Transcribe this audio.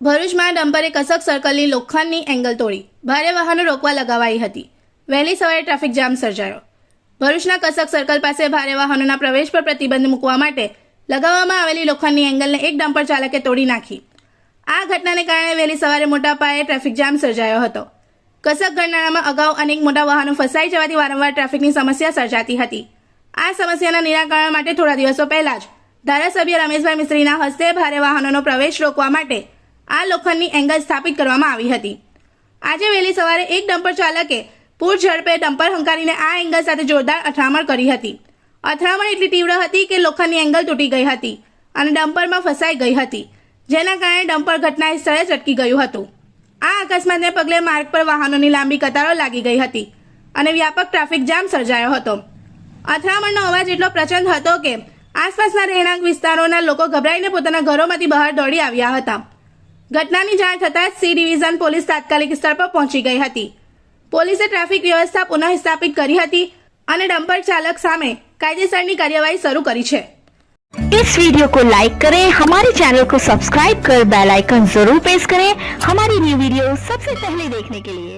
ભરૂચમાં ડમ્પરે કસક સર્કલની લોખંડની એંગલ તોડી. ભારે વાહનો રોકવા લગાવાઈ હતી. વહેલી સવારે ટ્રાફિક જામ સર્જાયો. ભરૂચના કસક સર્કલ પાસે ભારે વાહનોના પ્રવેશ પર પ્રતિબંધ મૂકવા માટે લગાવવામાં આવેલી લોખંડની એંગલને એક ડમ્પર ચાલકે તોડી નાખી. આ ઘટનાને કારણે વહેલી સવારે મોટા પાયે ટ્રાફિક જામ સર્જાયો હતો. કસક ગરનાળામાં અગાઉ અનેક મોટા વાહનો ફસાઈ જવાથી વારંવાર ટ્રાફિકની સમસ્યા સર્જાતી હતી. આ સમસ્યાના નિરાકરણ માટે થોડા દિવસો પહેલા જ ધારાસભ્ય રમેશભાઈ મિસ્ત્રીના હસ્તે ભારે વાહનોનો પ્રવેશ રોકવા માટે આ લોખંડની એંગલ સ્થાપિત કરવામાં આવી હતી. આજે વહેલી સવારે એક ડમ્પર ચાલકે પૂર ઝડપે ડમ્પર હંકારીને આ એંગલ સાથે જોરદાર અથડામણ કરી હતી. અથડામણ એટલી તીવ્ર હતી કે લોખંડની એંગલ તૂટી ગઈ હતી અને ડમ્પરમાં ફસાઈ ગઈ હતી, જેના કારણે ડમ્પર ઘટના સ્થળે જ અટકી ગયું હતું. આ અકસ્માતને પગલે માર્ગ પર વાહનોની લાંબી કતારો લાગી ગઈ હતી અને વ્યાપક ટ્રાફિક જામ સર્જાયો હતો. અથડામણનો અવાજ એટલો પ્રચંડ હતો કે આસપાસના રહેણાંક વિસ્તારોના લોકો ગભરાઈને પોતાના ઘરોમાંથી બહાર દોડી આવ્યા હતા. ઘટનાની જાણ થતાં જ સી ડિવિઝન પોલીસ તાત્કાલિક સ્થળ પર પહોંચી ગઈ હતી પોલીસે ટ્રાફિક વ્યવસ્થા પુનઃ સ્થાપિત કરી હતી અને ડમ્પર ચાલક સામે કાયદેસરની કાર્યવાહી શરૂ કરી છે इस वीडियो को लाइक करें हमारे चैनल को सब्सक्राइब कर बेल आइकन जरूर प्रेस करें हमारी न्यू वीडियो सबसे पहले देखने के लिए